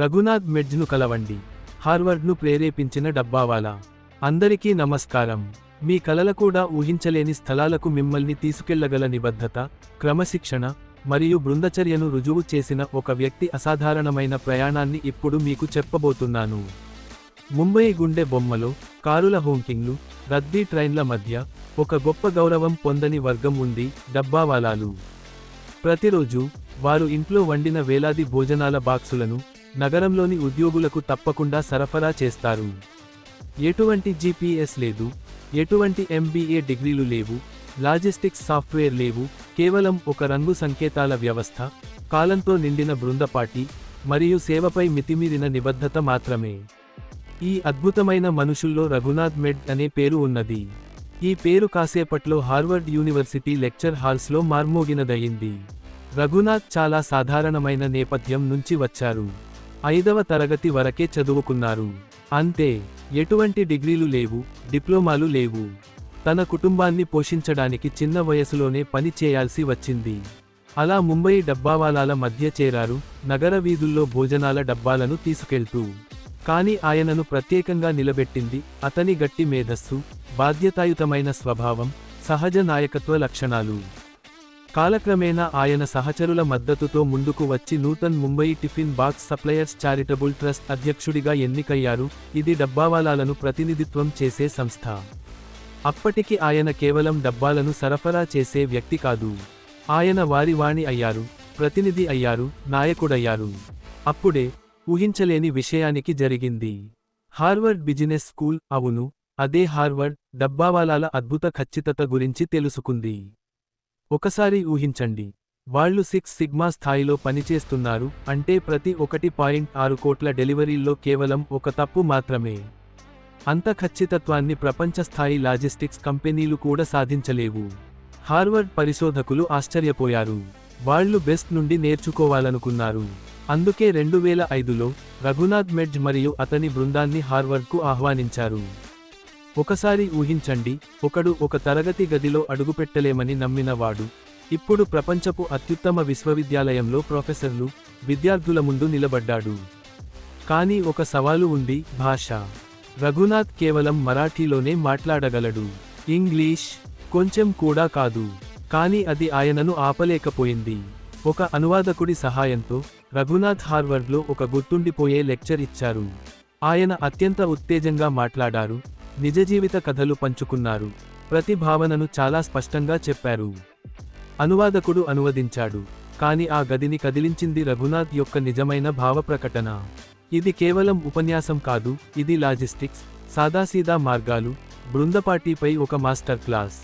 రఘునాథ్ మెడ్జ్ను కలవండి. హార్వర్డ్ను ప్రేరేపించిన డబ్బావాలా. అందరికీ నమస్కారం. మీ కలల కూడా ఊహించలేని స్థలాలకు మిమ్మల్ని తీసుకెళ్ళగల నిబద్ధత క్రమశిక్షణ మరియు బృందచర్యను రుజువు చేసిన ఒక వ్యక్తి అసాధారణమైన ప్రయాణాన్ని ఇప్పుడు మీకు చెప్పబోతున్నాను. ముంబై గుండె బొమ్మలో కారుల హోంకింగ్లు రద్దీ ట్రైన్ల మధ్య ఒక గొప్ప గౌరవం పొందని వర్గం ఉంది డబ్బావాలాలు. ప్రతిరోజు వారు ఇంట్లో వండిన వేలాది భోజనాల బాక్సులను నగరంలోని ఉద్యోగులకు తప్పకుండా సరఫరా చేస్తారు. ఎటువంటి జీపీఎస్ లేదు ఎటువంటి ఎంబీఏ డిగ్రీలు లేవు లాజిస్టిక్స్ సాఫ్ట్వేర్ లేవు కేవలం ఒక రంగు సంకేతాల వ్యవస్థ కాలంతో నిండిన బృందపాటి మరియు సేవపై మితిమీరిన నిబద్ధత మాత్రమే. ఈ అద్భుతమైన మనుషుల్లో రఘునాథ్ మెడ్ అనే పేరు ఉన్నది. ఈ పేరు కాసేపట్లో హార్వర్డ్ యూనివర్సిటీ లెక్చర్ హాల్స్లో మార్మోగినదయింది రఘునాథ్ చాలా సాధారణమైన నేపథ్యం నుంచి వచ్చారు. ఐదవ తరగతి వరకే చదువుకున్నారు. అంతే ఎటువంటి డిగ్రీలు లేవు డిప్లొమాలు లేవు. తన కుటుంబాన్ని పోషించడానికి చిన్న వయసులోనే పని చేయాల్సి వచ్చింది. అలా ముంబై డబ్బావాలాల మధ్య చేరారు నగర వీధుల్లో భోజనాల డబ్బాలను తీసుకెళ్తూ. కానీ ఆయనను ప్రత్యేకంగా నిలబెట్టింది అతని గట్టి మేధస్సు బాధ్యతాయుతమైన స్వభావం సహజ నాయకత్వ లక్షణాలు. కాలక్రమేణా ఆయన సహచరుల మద్దతుతో ముందుకు వచ్చి Nutan Mumbai tiffin box suppliers charitable trust అధ్యక్షుడిగా ఎన్నికయ్యారు. ఇది డబ్బావాలాలను ప్రతినిధిత్వం చేసే సంస్థ. అప్పటికి ఆయన కేవలం డబ్బాలను సరఫరా చేసే వ్యక్తి కాదు. ఆయన వారి వాణి అయ్యారు ప్రతినిధి అయ్యారు నాయకుడయ్యారు. అప్పుడే ఊహించలేని విషయానికి జరిగింది. హార్వర్డ్ బిజినెస్ స్కూల్ అవును అదే హార్వర్డ్ డబ్బావాలాల అద్భుత ఖచ్చితత గురించి తెలుసుకుంది. ఒకసారి ఊహించండి. వాళ్ళు సిక్స్ సిగ్మా స్థాయిలో పనిచేస్తున్నారు అంటే ప్రతి ఒకటి పాయింట్ ఆరు కోట్ల డెలివరీల్లో కేవలం ఒక తప్పు మాత్రమే. అంత ఖచ్చితత్వాన్ని ప్రపంచ స్థాయి లాజిస్టిక్స్ కంపెనీలు కూడా సాధించలేవు. హార్వర్డ్ పరిశోధకులు ఆశ్చర్యపోయారు. వాళ్ళు బెస్ట్ నుండి నేర్చుకోవాలనుకున్నారు. అందుకే రెండు వేల ఐదులో రఘునాథ్ మెడ్జ్ మరియు అతని బృందాన్ని హార్వర్డ్కు ఆహ్వానించారు. ఒకసారి ఊహించండి ఒకడు ఒక తరగతి గదిలో అడుగుపెట్టలేమని నమ్మినవాడు. ఇప్పుడు ప్రపంచపు అత్యుత్తమ విశ్వవిద్యాలయంలో ప్రొఫెసర్లు విద్యార్థుల ముందు నిలబడ్డాడు. కానీ ఒక సవాలు ఉంది భాష. రఘునాథ్ కేవలం మరాఠీలోనే మాట్లాడగలడు. ఇంగ్లీష్ కొంచెం కూడా కాదు. కానీ అది ఆయనను ఆపలేకపోయింది. ఒక అనువాదకుడి సహాయంతో రఘునాథ్ హార్వర్డ్లో ఒక గుర్తుండిపోయే లెక్చర్ ఇచ్చారు. ఆయన అత్యంత ఉత్తేజంగా మాట్లాడారు నిజ జీవిత కథలు పంచుకున్నారు. ప్రతి భావనను చాలా స్పష్టంగా చెప్పారు. అనువాదకుడు అనువదించాడు. కాని ఆ గదిని కదిలించింది రఘునాథ్ యొక్క నిజమైన భావ ప్రకటన. ఇది కేవలం ఉపన్యాసం కాదు ఇది లాజిస్టిక్స్ సాదాసీదా మార్గాలు బృందపాటిపై ఒక మాస్టర్ క్లాస్.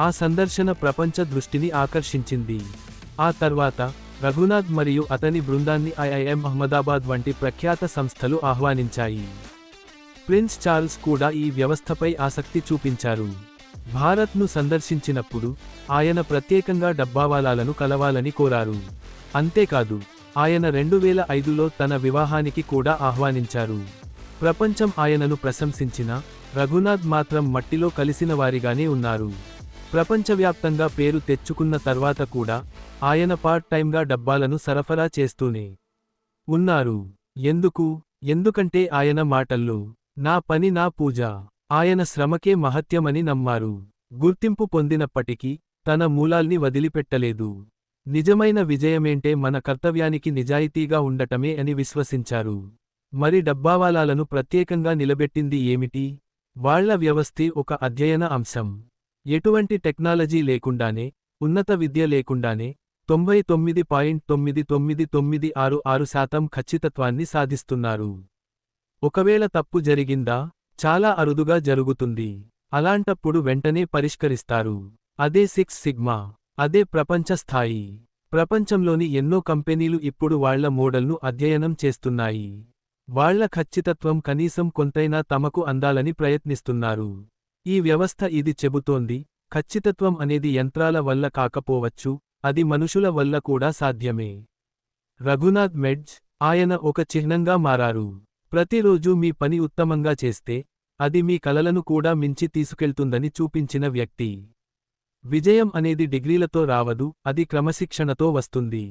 ఆ సందర్శన ప్రపంచ దృష్టిని ఆకర్షించింది. ఆ తర్వాత రఘునాథ్ మరియు అతని బృందాన్ని ఐఐఎం అహ్మదాబాద్ వంటి ప్రఖ్యాత సంస్థలు ఆహ్వానించాయి. ప్రిన్స్ చార్ల్స్ కూడా ఈ వ్యవస్థపై ఆసక్తి చూపించారు. భారత్ను సందర్శించినప్పుడు ఆయన ప్రత్యేకంగా డబ్బావాలాలను కలవాలని కోరారు. అంతేకాదు ఆయన రెండు వేల ఐదులో తన వివాహానికి కూడా ఆహ్వానించారు. ప్రపంచం ఆయనను ప్రశంసించిన రఘునాథ్ మాత్రం మట్టిలో కలిసిన వారిగానే ఉన్నారు. ప్రపంచవ్యాప్తంగా పేరు తెచ్చుకున్న తర్వాత కూడా ఆయన పార్ట్ టైంగా డబ్బాలను సరఫరా చేస్తూనే ఉన్నారు. ఎందుకు? ఎందుకంటే ఆయన మాటల్లో నా పని నా పూజ. ఆయన శ్రమకే మహత్యమని నమ్మారు. గుర్తింపు పొందినప్పటికీ తన మూలాల్ని వదిలిపెట్టలేదు. నిజమైన విజయమేంటే మన కర్తవ్యానికి నిజాయితీగా ఉండటమే అని విశ్వసించారు. మరి డబ్బావాలాలను ప్రత్యేకంగా నిలబెట్టింది ఏమిటి? వాళ్ళ వ్యవస్థి ఒక అధ్యయన అంశం. ఎటువంటి టెక్నాలజీ లేకుండానే ఉన్నత విద్య లేకుండానే తొంభై తొమ్మిది పాయింట్ తొమ్మిది తొమ్మిది తొమ్మిది ఆరు ఆరు శాతం ఖచ్చితత్వాన్ని సాధిస్తున్నారు. ఒకవేళ తప్పు జరిగిందా? చాలా అరుదుగా జరుగుతుంది. అలాంటప్పుడు వెంటనే పరిష్కరిస్తారు. అదే సిక్స్ సిగ్మా. అదే ప్రపంచ స్థాయి. ప్రపంచంలోని ఎన్నో కంపెనీలు ఇప్పుడు వాళ్ళ మోడల్ను అధ్యయనం చేస్తున్నాయి. వాళ్ళ ఖచ్చితత్వం కనీసం కొంతైనా తమకు అందాలని ప్రయత్నిస్తున్నారు. ఈ వ్యవస్థ ఇది చెబుతోంది ఖచ్చితత్వం అనేది యంత్రాల వల్ల కాకపోవచ్చు అది మనుషుల వల్ల కూడా సాధ్యమే. రఘునాథ్ మెడ్జ్ ఆయన ఒక చిహ్నంగా మారారు. ప్రతిరోజూ మీ పని ఉత్తమంగా చేస్తే అది మీ కలలను కూడా మించి తీసుకెళ్తుందని చూపించిన వ్యక్తి. విజయం అనేది డిగ్రీలతో రావదు అది క్రమశిక్షణతో వస్తుంది.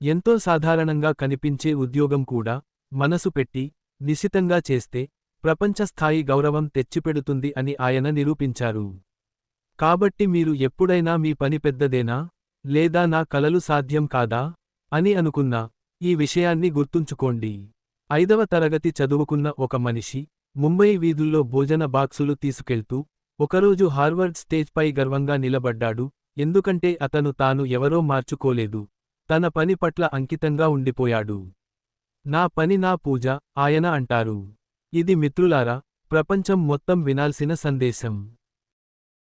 ఎంతో సాధారణంగా కనిపించే ఉద్యోగం కూడా మనసు పెట్టి నిశితంగా చేస్తే ప్రపంచస్థాయి గౌరవం తెచ్చిపెడుతుంది అని ఆయన నిరూపించారు. కాబట్టి మీరు ఎప్పుడైనా మీ పని పెద్దదేనా లేదా నా కలలు సాధ్యం కాదా అని అనుకున్నా ఈ విషయాన్ని గుర్తుంచుకోండి. ఐదవ తరగతి చదువుకున్న ఒక మనిషి ముంబై వీధుల్లో భోజన బాక్సులు తీసుకెళ్తూ ఒకరోజు హార్వర్డ్ స్టేజ్పై గర్వంగా నిలబడ్డాడు ఎందుకంటే అతను తాను ఎవరో మార్చుకోలేదు. తన పని పట్ల అంకితంగా ఉండిపోయాడు. నా పని నా పూజ ఆయన అంటారు. ఇది మిత్రులారా ప్రపంచం మొత్తం వినాల్సిన సందేశం.